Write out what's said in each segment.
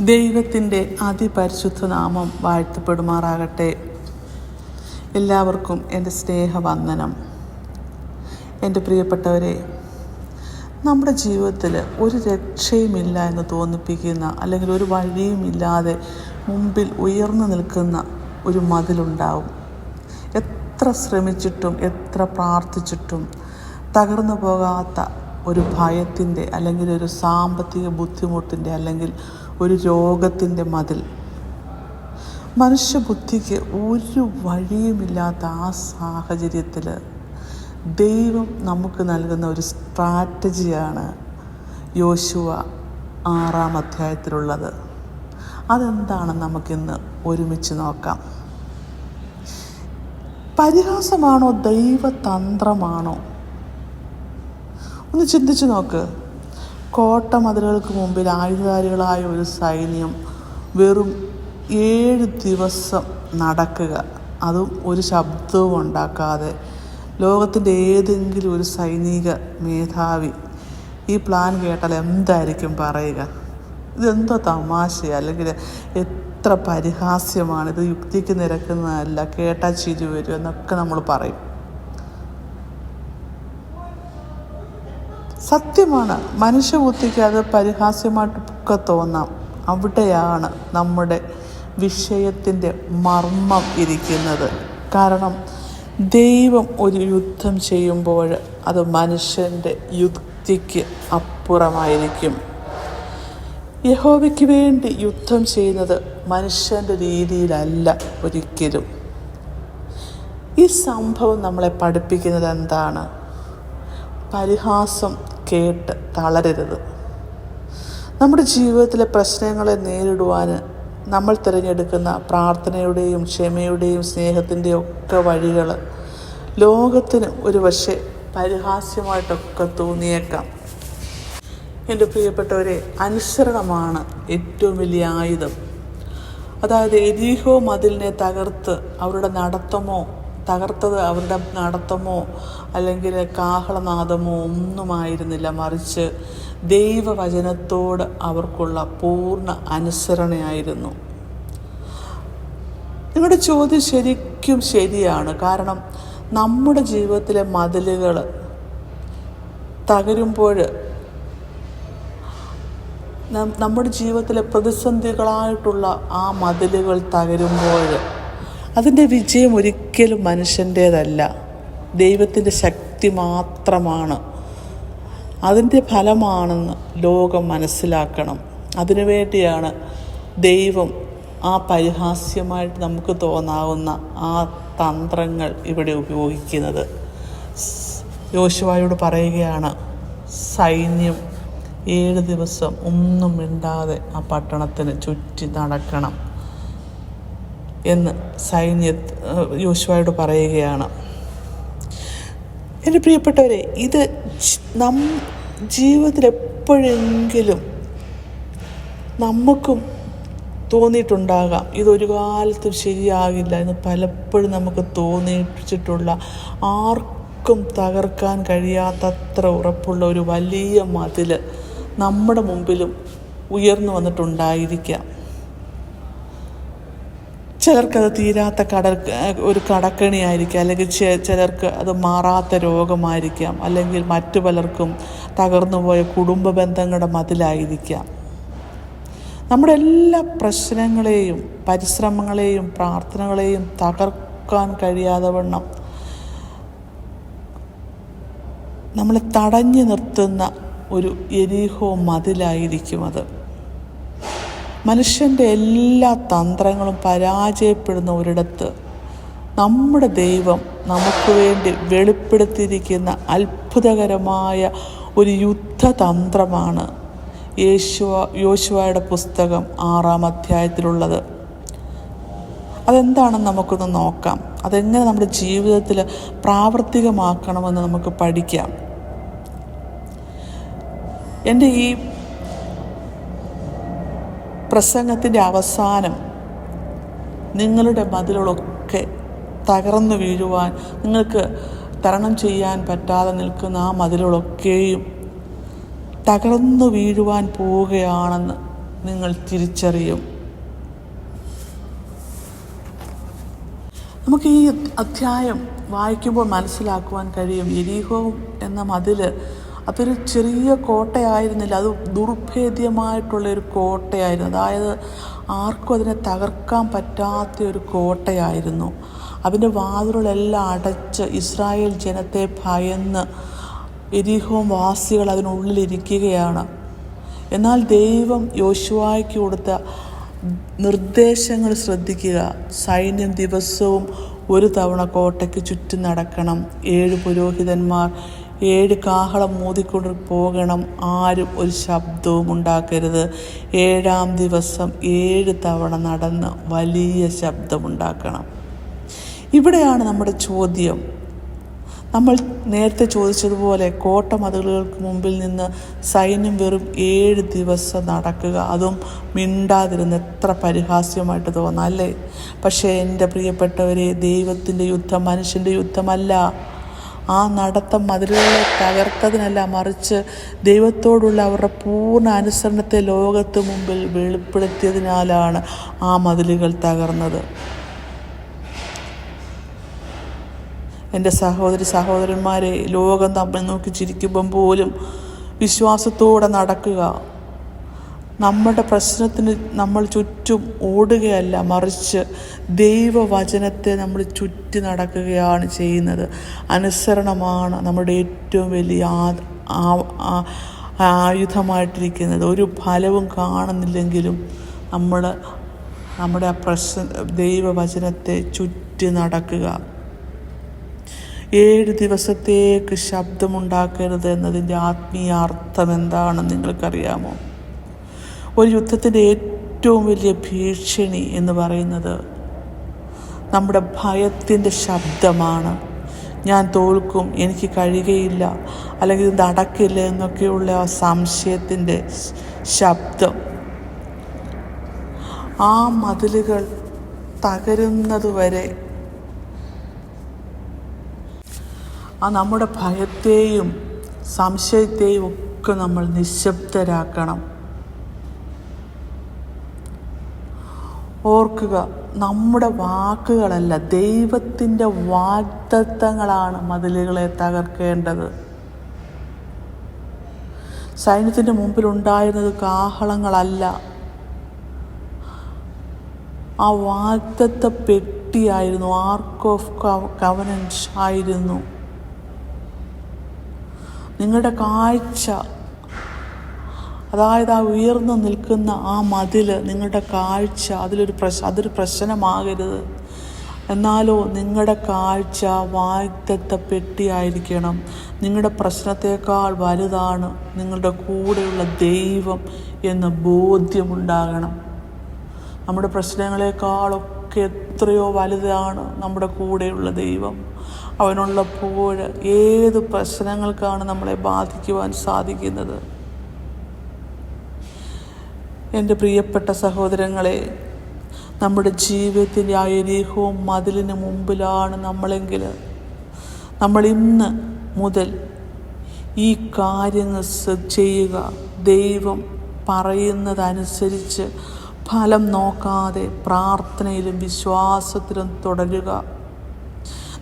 ദൈവത്തിന്റെ അതിപരിശുദ്ധ നാമം വാഴ്ത്തപ്പെടുമാറാകട്ടെ. എല്ലാവർക്കും എന്റെ സ്നേഹവന്ദനം. എന്റെ പ്രിയപ്പെട്ടവരെ നമ്മുടെ ജീവിതത്തിൽ ഒരു രക്ഷയുമില്ല എന്ന് തോന്നിപ്പിക്കുന്ന അല്ലെങ്കിൽ ഒരു വഴിയുമില്ലാതെ മുമ്പിൽ ഉയർന്നു നിൽക്കുന്ന ഒരു മതിലുണ്ടാവും. എത്ര ശ്രമിച്ചിട്ടും എത്ര പ്രാർത്ഥിച്ചിട്ടും തകർന്നു പോകാത്ത ഒരു ഭയത്തിന്റെ അല്ലെങ്കിൽ ഒരു സാമ്പത്തിക ബുദ്ധിമുട്ടിന്റെ അല്ലെങ്കിൽ ഒരു രോഗത്തിന്റെ മതിൽ. മനുഷ്യബുദ്ധിക്ക് ഒരു വഴിയുമില്ലാത്ത ആ സാഹചര്യത്തിൽ ദൈവം നമുക്ക് നൽകുന്ന ഒരു സ്ട്രാറ്റജിയാണ് യോശുവ ആറാം അധ്യായത്തിലുള്ളത്. അതെന്താണെന്ന് നമുക്കിന്ന് ഒരുമിച്ച് നോക്കാം. പരിഹാസമാണോ ദൈവതന്ത്രമാണോ? ഒന്ന് ചിന്തിച്ചു നോക്ക്. കോട്ട മതിലുകൾക്ക് മുമ്പിൽ ആയുധധാരികളായ ഒരു സൈന്യം വെറും ഏഴ് ദിവസം നടക്കുക. അതും ഒരു ശബ്ദവും ഉണ്ടാക്കാതെ. ലോകത്തിന്റെ ഏതെങ്കിലും ഒരു സൈനിക മേധാവി ഈ പ്ലാൻ കേട്ടാൽ എന്തായിരിക്കും പറയുക? ഇതെന്തോ തമാശ അല്ലെങ്കിൽ എത്ര പരിഹാസ്യമാണ്. ഇത് യുക്തിക്ക് നിരക്കുന്നതല്ല. കേട്ടാൽ ചിരി വരും എന്നൊക്കെ നമ്മൾ പറയും. സത്യമാണ്. മനുഷ്യബുദ്ധിക്ക് അത് പരിഹാസ്യമായിട്ടൊക്കെ തോന്നാം. അവിടെയാണ് നമ്മുടെ വിഷയത്തിന്റെ മർമ്മം ഇരിക്കുന്നത്. കാരണം ദൈവം ഒരു യുദ്ധം ചെയ്യുമ്പോൾ അത് മനുഷ്യന്റെ യുക്തിക്ക് അപ്പുറമായിരിക്കും. യഹോവയ്ക്ക് വേണ്ടി യുദ്ധം ചെയ്യുന്നത് മനുഷ്യന്റെ രീതിയിലല്ല ഒരിക്കലും. ഈ സംഭവം നമ്മളെ പഠിപ്പിക്കുന്നത് എന്താണ്? പരിഹാസം കേട്ട് തളരരുത്. നമ്മുടെ ജീവിതത്തിലെ പ്രശ്നങ്ങളെ നേരിടുവാൻ നമ്മൾ തിരഞ്ഞെടുക്കുന്ന പ്രാർത്ഥനയുടെയും ക്ഷമയുടെയും സ്നേഹത്തിന്റെയും ഒക്കെ വഴികൾ ലോകത്തിന് ഒരു പക്ഷേ പരിഹാസ്യമായിട്ടൊക്കെ തോന്നിയേക്കാം. എന്റെ പ്രിയപ്പെട്ടവരെ അനുസരണമാണ് ഏറ്റവും വലിയ ആയുധം. അതായത് എരീഹോ മതിലിനെ തകർത്ത് അവരുടെ നടത്തമോ തകർത്തത് അവരുടെ നടത്തമോ അല്ലെങ്കിൽ കാഹളനാദമോ ഒന്നുമായിരുന്നില്ല. മറിച്ച് ദൈവവചനത്തോട് അവർക്കുള്ള പൂർണ അനുസരണയായിരുന്നു. നിങ്ങളുടെ ചോദ്യം ശരിക്കും ശരിയാണ്. കാരണം നമ്മുടെ ജീവിതത്തിലെ മതിലുകൾ തകരുമ്പോൾ നമ്മുടെ ജീവിതത്തിലെ പ്രതിസന്ധികളായിട്ടുള്ള ആ മതിലുകൾ തകരുമ്പോൾ അതിന്റെ വിജയം ഒരിക്കലും മനുഷ്യന്റേതല്ല ദൈവത്തിന്റെ ശക്തി മാത്രമാണ്. അതിന്റെ ഫലമാണെന്ന് ലോകം മനസ്സിലാക്കണം. അതിനുവേണ്ടിയാണ് ദൈവം ആ പരിഹാസ്യമായിട്ട് നമുക്ക് തോന്നാവുന്ന ആ തന്ത്രങ്ങൾ ഇവിടെ ഉപയോഗിക്കുന്നത്. യോശുവായോട് പറയുകയാണ് സൈന്യം ഏഴ് ദിവസം ഒന്നും മിണ്ടാതെ ആ പട്ടണത്തിന് ചുറ്റി നടക്കണം. എന്ന് സൈന്യ യോശുവായോട് പറയുകയാണ്. എന്റെ പ്രിയപ്പെട്ടവരെ ഇത് നം ജീവിതത്തിൽ എപ്പോഴെങ്കിലും നമുക്കും തോന്നിയിട്ടുണ്ടാകാം. ഇതൊരു കാലത്തും ശരിയാകില്ല എന്ന് പലപ്പോഴും നമുക്ക് തോന്നിച്ചിട്ടുള്ള ആർക്കും തകർക്കാൻ കഴിയാത്തത്ര ഉറപ്പുള്ള ഒരു വലിയ മതിൽ നമ്മുടെ മുമ്പിലും ഉയർന്നു വന്നിട്ടുണ്ടായിരിക്കാം. ചിലർക്കത് തീരാത്ത കട ഒരു കടക്കണിയായിരിക്കാം. അല്ലെങ്കിൽ ചിലർക്ക് അത് മാറാത്ത രോഗമായിരിക്കാം. അല്ലെങ്കിൽ മറ്റു പലർക്കും തകർന്നുപോയ കുടുംബ ബന്ധങ്ങളുടെ മതിലായിരിക്കാം. നമ്മുടെ എല്ലാ പ്രശ്നങ്ങളെയും പരിശ്രമങ്ങളെയും പ്രാർത്ഥനകളെയും തകർക്കാൻ കഴിയാതെ വണ്ണം നമ്മളെ തടഞ്ഞു നിർത്തുന്ന ഒരു എരീഹോ മതിലായിരിക്കും അത്. മനുഷ്യന്റെ എല്ലാ തന്ത്രങ്ങളും പരാജയപ്പെടുന്ന ഒരിടത്ത് നമ്മുടെ ദൈവം നമുക്ക് വേണ്ടി വെളിപ്പെടുത്തിയിരിക്കുന്ന അത്ഭുതകരമായ ഒരു യുദ്ധതന്ത്രമാണ് യേശുവ യോശുവയുടെ പുസ്തകം ആറാം അധ്യായത്തിലുള്ളത്. അതെന്താണെന്ന് നമുക്കൊന്ന് നോക്കാം. അതെങ്ങനെ നമ്മുടെ ജീവിതത്തിൽ പ്രാവർത്തികമാക്കണമെന്ന് നമുക്ക് പഠിക്കാം. എന്റെ ഈ പ്രസംഗത്തിന്റെ അവസാനം നിങ്ങളുടെ മതിലുകളൊക്കെ തകർന്നു വീഴുവാൻ നിങ്ങൾക്ക് തരണം ചെയ്യാൻ പറ്റാതെ നിൽക്കുന്ന ആ മതിലുകളൊക്കെയും തകർന്നു വീഴുവാൻ പോവുകയാണെന്ന് നിങ്ങൾ തിരിച്ചറിയും. നമുക്ക് ഈ അധ്യായം വായിക്കുമ്പോൾ മനസ്സിലാക്കുവാൻ കഴിയും. എരീഹോ എന്ന മതിൽ അതൊരു ചെറിയ കോട്ടയായിരുന്നില്ല. അത് ദുർഭേദ്യമായിട്ടുള്ള ഒരു കോട്ടയായിരുന്നു. അതായത് ആർക്കും അതിനെ തകർക്കാൻ പറ്റാത്ത ഒരു കോട്ടയായിരുന്നു. അതിന്റെ വാതിലുകളെല്ലാം അടച്ച് ഇസ്രായേൽ ജനത്തെ ഭയന്ന് എരിഹോം വാസികൾ അതിനുള്ളിലിരിക്കുകയാണ് എന്നാൽ ദൈവം യോശുവായ്ക്ക് കൊടുത്ത നിർദ്ദേശങ്ങൾ ശ്രദ്ധിക്കുക. സൈന്യം ദിവസവും ഒരു തവണ കോട്ടയ്ക്ക് ചുറ്റും നടക്കണം. ഏഴ് പുരോഹിതന്മാർ ഏഴ് കാഹളം മൂതിക്കൊണ്ട് പോകണം. ആരും ഒരു ശബ്ദവും ഉണ്ടാക്കരുത്. ഏഴാം ദിവസം ഏഴ് തവണ നടന്ന് വലിയ ശബ്ദമുണ്ടാക്കണം. ഇവിടെയാണ് നമ്മുടെ ചോദ്യം. നമ്മൾ നേരത്തെ ചോദിച്ചതുപോലെ കോട്ട മതിലുകൾക്ക് മുമ്പിൽ നിന്ന് സൈന്യം വെറും ഏഴ് ദിവസം നടക്കുക. അതും മിണ്ടാതിരുന്ന് എത്ര പരിഹാസ്യമായിട്ട് തോന്നാം അല്ലേ പക്ഷേ എന്റെ പ്രിയപ്പെട്ടവരെ ദൈവത്തിന്റെ യുദ്ധം മനുഷ്യന്റെ യുദ്ധമല്ല. ആ നടത്തം മതിലുകളെ തകർത്തതിനല്ല മറിച്ച് ദൈവത്തോടുള്ള അവരുടെ പൂർണ അനുസരണത്തെ ലോകത്ത് മുമ്പിൽ വെളിപ്പെടുത്തിയതിനാലാണ് ആ മതിലുകൾ തകർന്നത്. എന്റെ സഹോദരി സഹോദരന്മാരെ ലോകം തമ്മിൽ നോക്കി ചിരിക്കുമ്പം പോലും വിശ്വാസത്തോടെ നടക്കുക. നമ്മുടെ പ്രശ്നത്തിന് നമ്മൾ ചുറ്റും ഓടുകയല്ല മറിച്ച് ദൈവവചനത്തെ നമ്മൾ ചുറ്റി നടക്കുകയാണ് ചെയ്യുന്നത്. അനുസരണമാണ് നമ്മുടെ ഏറ്റവും വലിയ ആയുധമായിട്ടിരിക്കുന്നത്. ഒരു ഫലവും കാണുന്നില്ലെങ്കിലും നമ്മൾ നമ്മുടെ ആ പ്രശ്ന ദൈവവചനത്തെ ചുറ്റി നടക്കുക. ഏഴ് ദിവസത്തേക്ക് ശബ്ദമുണ്ടാക്കരുത് എന്നതിന്റെ ആത്മീയ അർത്ഥം എന്താണെന്ന് നിങ്ങൾക്കറിയാമോ? ഒരു യുദ്ധത്തിന്റെ ഏറ്റവും വലിയ ഭീഷണി എന്ന് പറയുന്നത് നമ്മുടെ ഭയത്തിന്റെ ശബ്ദമാണ്. ഞാൻ തോൽക്കും എനിക്ക് കഴിയുകയില്ല അല്ലെങ്കിൽ ഇത് നടക്കില്ല എന്നൊക്കെയുള്ള ആ സംശയത്തിന്റെ ശബ്ദം. ആ മതിലുകൾ തകരുന്നതുവരെ ആ നമ്മുടെ ഭയത്തെയും സംശയത്തെയും ഒക്കെ നമ്മൾ നിശബ്ദരാക്കണം. ഓർക്കുക നമ്മുടെ വാക്കുകളല്ല ദൈവത്തിന്റെ വാഗ്ദത്തങ്ങളാണ് മതിലുകളെ തകർക്കേണ്ടത്. സൈന്യത്തിന്റെ മുമ്പിലുണ്ടായിരുന്നത് കാഹളങ്ങളല്ല. ആ വാഗ്ദത്ത പെട്ടിയായിരുന്നു ആർക്ക് ഓഫ് കവനൻസ് ആയിരുന്നു. നിങ്ങളുടെ കാഴ്ച അതായത് ആ ഉയർന്നു നിൽക്കുന്ന ആ മതിൽ നിങ്ങളുടെ കാഴ്ച അതിലൊരു പ്രശ് അതൊരു പ്രശ്നമാകരുത്. എന്നാലോ നിങ്ങളുടെ കാഴ്ച വാഗ്ദത്ത പെട്ടിയായിരിക്കണം നിങ്ങളുടെ പ്രശ്നത്തേക്കാൾ വലുതാണ് നിങ്ങളുടെ കൂടെയുള്ള ദൈവം എന്ന ബോധ്യമുണ്ടാകണം. നമ്മുടെ പ്രശ്നങ്ങളെക്കാളൊക്കെ എത്രയോ വലുതാണ് നമ്മുടെ കൂടെയുള്ള ദൈവം. അവനുള്ളപ്പോൾ ഏത് പ്രശ്നങ്ങൾക്കാണ് നമ്മളെ ബാധിക്കുവാൻ സാധിക്കുന്നത്? എന്റെ പ്രിയപ്പെട്ട സഹോദരങ്ങളെ നമ്മുടെ ജീവിതത്തിന്റെ ആ എരീഹവും മതിലിന് മുമ്പിലാണ് നമ്മളെങ്കിൽ നമ്മൾ ഇന്ന് മുതൽ ഈ കാര്യങ്ങൾ ചെയ്യുക. ദൈവം പറയുന്നതനുസരിച്ച് ഫലം നോക്കാതെ പ്രാർത്ഥനയിലും വിശ്വാസത്തിലും തുടരുക.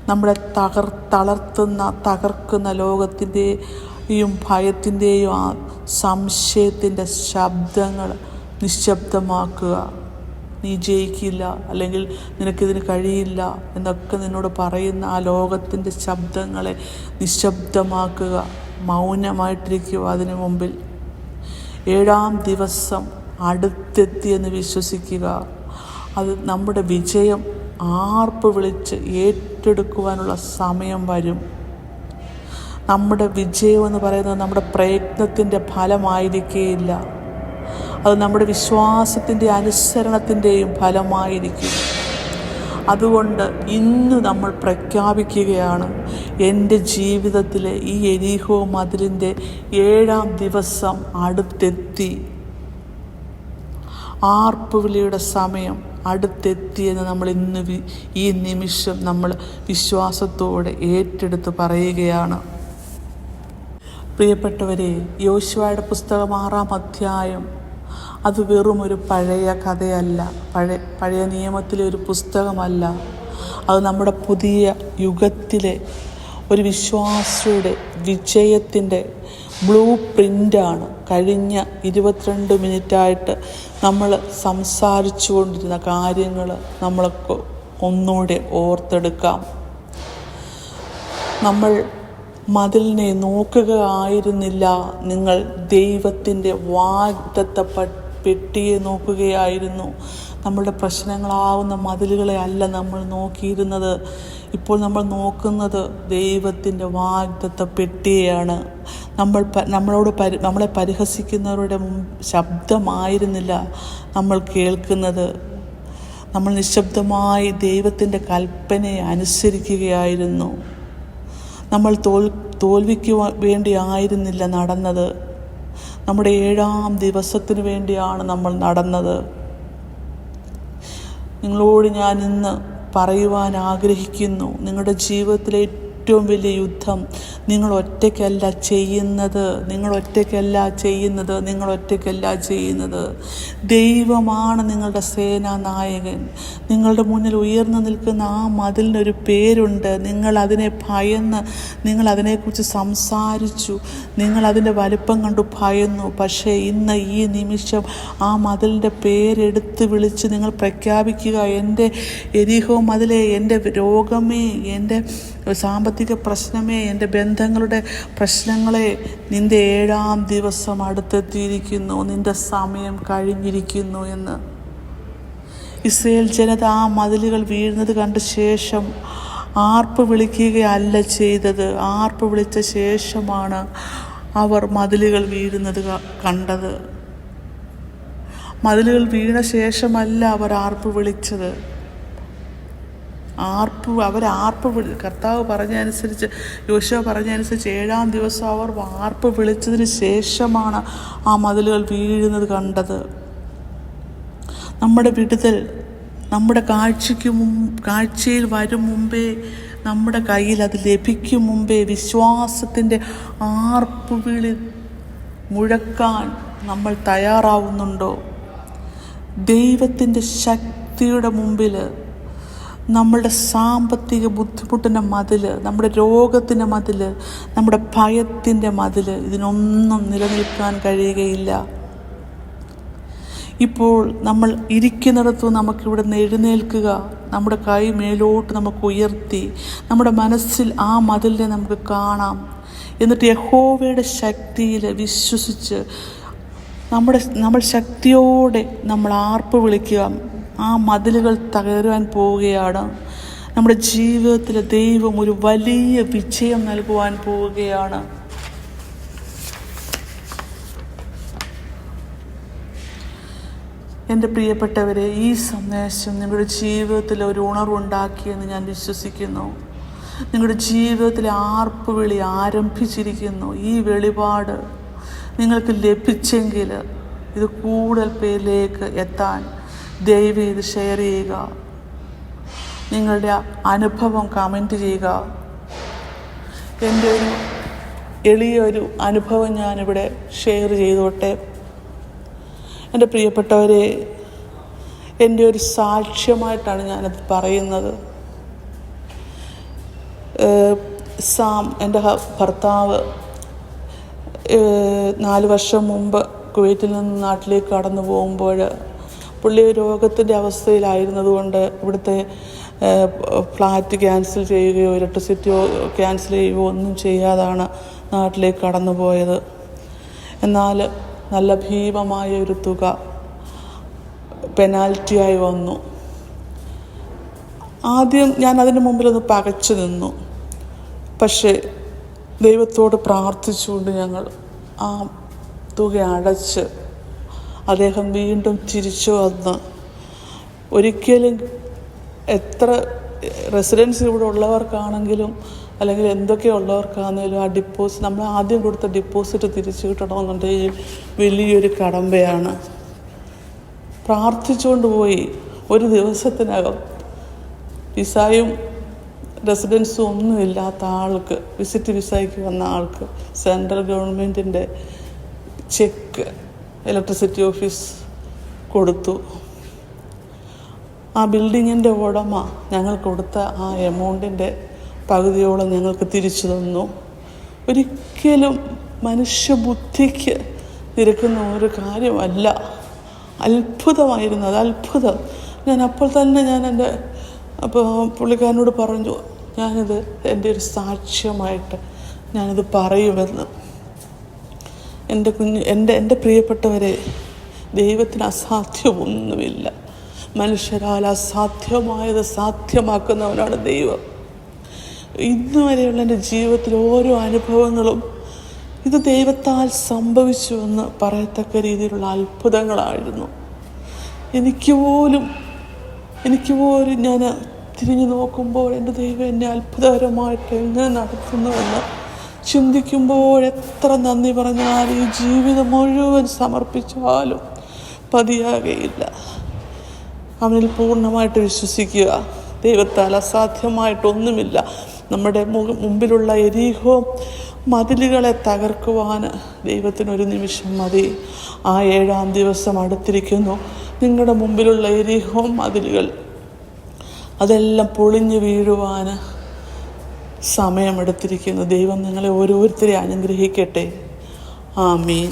നമ്മളെ തകർ തളർത്തുന്ന തകർക്കുന്ന ലോകത്തിന്റെയും ഭയത്തിന്റെയും ആ സംശയത്തിന്റെ ശബ്ദങ്ങൾ നിശബ്ദമാക്കുക. നീ ജയിക്കില്ല അല്ലെങ്കിൽ നിനക്കിതിന് കഴിയില്ല എന്നൊക്കെ നിന്നോട് പറയുന്ന ആ ലോകത്തിന്റെ ശബ്ദങ്ങളെ നിശബ്ദമാക്കുക മൗനമായിട്ടിരിക്കുക അതിനു മുമ്പിൽ. ഏഴാം ദിവസം അടുത്തെത്തിയെന്ന് വിശ്വസിക്കുക. അത് നമ്മുടെ വിജയം ആർപ്പ് വിളിച്ച് ഏറ്റെടുക്കുവാനുള്ള സമയം വരും. നമ്മുടെ വിജയം എന്ന് പറയുന്നത് നമ്മുടെ പ്രയത്നത്തിന്റെ ഫലമായിരിക്കുകയില്ല അത് നമ്മുടെ വിശ്വാസത്തിന്റെ അനുസരണത്തിന്റെയും ഫലമായിരിക്കും. അതുകൊണ്ട് ഇന്ന് നമ്മൾ പ്രഖ്യാപിക്കുകയാണ് എന്റെ ജീവിതത്തിലെ ഈ എരീഹോ മതിലിന്റെ ഏഴാം ദിവസം അടുത്തെത്തി. ആർപ്പുവിളിയുടെ സമയം അടുത്തെത്തിയെന്ന് നമ്മൾ ഇന്ന് ഈ നിമിഷം നമ്മൾ വിശ്വാസത്തോടെ ഏറ്റെടുത്ത് പറയുകയാണ്. പ്രിയപ്പെട്ടവരെ യോശുവയുടെ പുസ്തകം ആറാം അധ്യായം അത് വെറും ഒരു പഴയ കഥയല്ല. പഴയ പഴയ നിയമത്തിലെ ഒരു പുസ്തകമല്ല. അത് നമ്മുടെ പുതിയ യുഗത്തിലെ ഒരു വിശ്വാസിയുടെ വിജയത്തിന്റെ ബ്ലൂ പ്രിന്റാണ് കഴിഞ്ഞ ഇരുപത്തിരണ്ട് മിനിറ്റായിട്ട് നമ്മൾ സംസാരിച്ചു കൊണ്ടിരുന്ന കാര്യങ്ങൾ നമ്മളൊക്കെ ഒന്നുകൂടെ ഓർത്തെടുക്കാം. നമ്മൾ മതിലിനെ നോക്കുകയായിരുന്നില്ല. നിങ്ങൾ ദൈവത്തിന്റെ വാഗ്ദത്ത പെട്ടിയെ നോക്കുകയായിരുന്നു. നമ്മളുടെ പ്രശ്നങ്ങളാവുന്ന മതിലുകളെ അല്ല നമ്മൾ നോക്കിയിരുന്നത്. ഇപ്പോൾ നമ്മൾ നോക്കുന്നത് ദൈവത്തിന്റെ വാഗ്ദത്ത പെട്ടിയെയാണ്. നമ്മൾ നമ്മളോട് പരി നമ്മളെ പരിഹസിക്കുന്നവരുടെ ശബ്ദമായിരുന്നില്ല നമ്മൾ കേൾക്കുന്നത്. നമ്മൾ നിശബ്ദമായി ദൈവത്തിന്റെ കൽപ്പനയെ അനുസരിക്കുകയായിരുന്നു. നമ്മൾ തോൽ തോൽവിക്ക് വേണ്ടിയായിരുന്നില്ല നടന്നത്. നമ്മുടെ ഏഴാം ദിവസത്തിന് വേണ്ടിയാണ് നമ്മൾ നടന്നത്. നിങ്ങളോട് ഞാൻ ഇന്ന് പറയുവാൻ ആഗ്രഹിക്കുന്നു. നിങ്ങളുടെ ജീവിതത്തിലെ ഏറ്റവും വലിയ യുദ്ധം. നിങ്ങൾ ഒറ്റയ്ക്കല്ല ചെയ്യുന്നത്. നിങ്ങൾ ഒറ്റയ്ക്കല്ല ചെയ്യുന്നത്. നിങ്ങൾ ഒറ്റയ്ക്കല്ല ചെയ്യുന്നത്. ദൈവമാണ് നിങ്ങളുടെ സേനാനായകൻ നിങ്ങളുടെ മുന്നിൽ ഉയർന്നു നിൽക്കുന്ന ആ മതിലിനൊരു പേരുണ്ട്. നിങ്ങൾ അതിനെ ഭയന്ന് നിങ്ങൾ അതിനെക്കുറിച്ച് സംസാരിച്ചു. നിങ്ങൾ അതിന്റെ വലിപ്പം കണ്ടു ഭയന്നു. പക്ഷേ ഇന്ന് ഈ നിമിഷം ആ മതിലിന്റെ പേരെടുത്ത് വിളിച്ച് നിങ്ങൾ പ്രഖ്യാപിക്കുക. എന്റെ എരിഹോ മതിലെ എന്റെ രോഗമേ എന്റെ സാമ്പത്തിക പ്രശ്നമേ എന്റെ ബന്ധങ്ങളുടെ പ്രശ്നങ്ങളെ നിന്റെ ഏഴാം ദിവസം അടുത്തെത്തിയിരിക്കുന്നു നിന്റെ സമയം കഴിഞ്ഞിരിക്കുന്നു എന്ന്. ഇസ്രയേൽ ജനത ആ മതിലുകൾ വീഴുന്നത് കണ്ട ശേഷം ആർപ്പ് വിളിക്കുകയല്ല ചെയ്തത്. ആർപ്പ് വിളിച്ച ശേഷമാണ് അവർ മതിലുകൾ വീഴുന്നത് കണ്ടത്. മതിലുകൾ വീണ ശേഷമല്ല അവർ ആർപ്പ് വിളിച്ചത്. ആർപ്പ് അവർ ആർപ്പ് വിളി കർത്താവ് പറഞ്ഞതനുസരിച്ച് യോശുവ പറഞ്ഞതനുസരിച്ച് ഏഴാം ദിവസം അവർ ആർപ്പ് വിളിച്ചതിന് ശേഷമാണ് ആ മതിലുകൾ വീഴുന്നത് കണ്ടത്. നമ്മുടെ വിടുതൽ നമ്മുടെ കാഴ്ചയ്ക്ക് മുമ്പ് കാഴ്ചയിൽ വരും മുമ്പേ നമ്മുടെ കയ്യിൽ അത് ലഭിക്കും മുമ്പേ വിശ്വാസത്തിന്റെ ആർപ്പ് വിളി മുഴക്കാൻ നമ്മൾ തയ്യാറാവുന്നുണ്ടോ? ദൈവത്തിന്റെ ശക്തിയുടെ മുമ്പിൽ നമ്മളുടെ സാമ്പത്തിക ബുദ്ധിമുട്ടിന്റെ മതിൽ നമ്മുടെ രോഗത്തിന്റെ മതിൽ നമ്മുടെ ഭയത്തിന്റെ മതിൽ ഇതിനൊന്നും നിലനിൽക്കാൻ കഴിയുകയില്ല. ഇപ്പോൾ നമ്മൾ ഇരിക്കുന്നിടത്തു നമുക്കിവിടെ എഴുന്നേൽക്കുക നമ്മുടെ കൈ മേലോട്ട് നമുക്ക് ഉയർത്തി നമ്മുടെ മനസ്സിൽ ആ മതിലിനെ നമുക്ക് കാണാം. എന്നിട്ട് യഹോവയുടെ ശക്തിയിൽ വിശ്വസിച്ച് നമ്മുടെ നമ്മൾ ശക്തിയോടെ നമ്മൾ ആർപ്പ് വിളിക്കുക. ആ മതിലുകൾ തകരുവാൻ പോവുകയാണ്. നമ്മുടെ ജീവിതത്തിൽ ദൈവം ഒരു വലിയ വിജയം നൽകുവാൻ പോവുകയാണ്. എന്റെ പ്രിയപ്പെട്ടവരെ ഈ സന്ദേശം നിങ്ങളുടെ ജീവിതത്തിൽ ഒരു ഉണർവുണ്ടാക്കിയെന്ന് ഞാൻ വിശ്വസിക്കുന്നു. നിങ്ങളുടെ ആർപ്പ് വിളി ആരംഭിച്ചിരിക്കുന്നു. ഈ വെളിപാട് നിങ്ങൾക്ക് ലഭിച്ചെങ്കിൽ ഇത് കൂടുതൽ പേരിലേക്ക് എത്താൻ ദയവ് ഇത് ഷെയർ ചെയ്യുക. നിങ്ങളുടെ അനുഭവം കമന്റ് ചെയ്യുക. എന്റെ ഒരു എളിയൊരു അനുഭവം ഞാനിവിടെ ഷെയർ ചെയ്തോട്ടെ. എന്റെ പ്രിയപ്പെട്ടവരെ എന്റെ ഒരു സാക്ഷ്യമായിട്ടാണ് ഞാനത് പറയുന്നത്. സാം എന്റെ ഭർത്താവ് നാല് വർഷം മുമ്പ് കുവൈറ്റിൽ നിന്ന് നാട്ടിലേക്ക് കടന്നു പോകുമ്പോൾ പുള്ളി രോഗത്തിന്റെ അവസ്ഥയിലായിരുന്നതുകൊണ്ട് ഇവിടുത്തെ ഫ്ലാറ്റ് ക്യാൻസൽ ചെയ്യുകയോ ഇലക്ട്രിസിറ്റിയോ ക്യാൻസൽ ചെയ്യുകയോ ഒന്നും ചെയ്യാതാണ് നാട്ടിലേക്ക് കടന്നു പോയത് എന്നാൽ നല്ല ഭീമമായ ഒരു തുക പെനാൽറ്റിയായി വന്നു. ആദ്യം ഞാൻ അതിന് മുമ്പിലൊന്ന് പകച്ചു നിന്നു. പക്ഷേ ദൈവത്തോട് പ്രാർത്ഥിച്ചുകൊണ്ട് ഞങ്ങൾ ആ തുക അടച്ച് അദ്ദേഹം വീണ്ടും തിരിച്ചു വന്ന്. ഒരിക്കലും എത്ര റെസിഡൻസ് ഇവിടെ ഉള്ളവർക്കാണെങ്കിലും അല്ലെങ്കിൽ എന്തൊക്കെ ഉള്ളവർക്കാണെങ്കിലും ആ ഡിപ്പോസിറ്റ് നമ്മൾ ആദ്യം കൊടുത്ത ഡിപ്പോസിറ്റ് തിരിച്ചു കിട്ടണമെന്നുണ്ടെങ്കിൽ വലിയൊരു കടമ്പയാണ്. പ്രാർത്ഥിച്ചുകൊണ്ട് പോയി. ഒരു ദിവസത്തിനകം വിസായും റെസിഡൻസും ഒന്നുമില്ലാത്ത ആൾക്ക് വിസിറ്റ് വിസയ്ക്ക് വന്ന ആൾക്ക് സെൻട്രൽ ഗവൺമെന്റിന്റെ ചെക്ക് ഇലക്ട്രിസിറ്റി ഓഫീസ് കൊടുത്തു. ആ ബിൽഡിങ്ങിന്റെ ഉടമ ഞങ്ങൾ കൊടുത്ത ആ എമൗണ്ടിന്റെ പകുതിയോളം ഞങ്ങൾക്ക് തിരിച്ചു തന്നു. ഒരിക്കലും മനുഷ്യബുദ്ധിക്ക് നിരക്കുന്ന ഒരു കാര്യമല്ല. അത്ഭുതമായിരുന്നു അത് അത്ഭുതം. ഞാൻ അപ്പോൾ തന്നെ ഞാൻ എന്റെ അപ്പോൾ പുള്ളിക്കാരനോട് പറഞ്ഞു ഞാനിത് എന്റെ ഒരു സാക്ഷ്യമായിട്ട് ഞാനിത് പറയുമെന്ന്. എന്റെ കുഞ്ഞ് എന്റെ എന്റെ പ്രിയപ്പെട്ടവരെ ദൈവത്തിന് അസാധ്യമൊന്നുമില്ല. മനുഷ്യരാൽ അസാധ്യമായത് സാധ്യമാക്കുന്നവനാണ് ദൈവം. ഇന്ന് വരെയുള്ള എന്റെ ജീവിതത്തിലെ ഓരോ അനുഭവങ്ങളും ഇത് ദൈവത്താൽ സംഭവിച്ചുവെന്ന് പറയത്തക്ക രീതിയിലുള്ള അത്ഭുതങ്ങളായിരുന്നു. എനിക്ക് പോലും എനിക്ക് പോലും ഞാൻ തിരിഞ്ഞു നോക്കുമ്പോൾ എന്റെ ദൈവം എന്നെ അത്ഭുതകരമായിട്ട് എങ്ങനെ നടത്തുന്നുവെന്ന് ചിന്തിക്കുമ്പോൾ എത്ര നന്ദി പറഞ്ഞാലും ഈ ജീവിതം മുഴുവൻ സമർപ്പിച്ചാലും പതിയാകയില്ല. അവനിൽ പൂർണമായിട്ട് വിശ്വസിക്കുക. ദൈവത്താൽ അസാധ്യമായിട്ടൊന്നുമില്ല. നമ്മുടെ മുമ്പിലുള്ള എരീഹോ മതിലുകളെ തകർക്കുവാൻ ദൈവത്തിനൊരു നിമിഷം മതി. ആ ഏഴാം ദിവസം അടുത്തിരിക്കുന്നു. നിങ്ങളുടെ മുമ്പിലുള്ള എരീഹോ മതിലുകൾ അതെല്ലാം പൊളിഞ്ഞു വീഴുവാൻ സമയമെടുത്തിരിക്കുന്നു. ദൈവം നിങ്ങളെ ഓരോരുത്തരെ അനുഗ്രഹിക്കട്ടെ. ആമീൻ.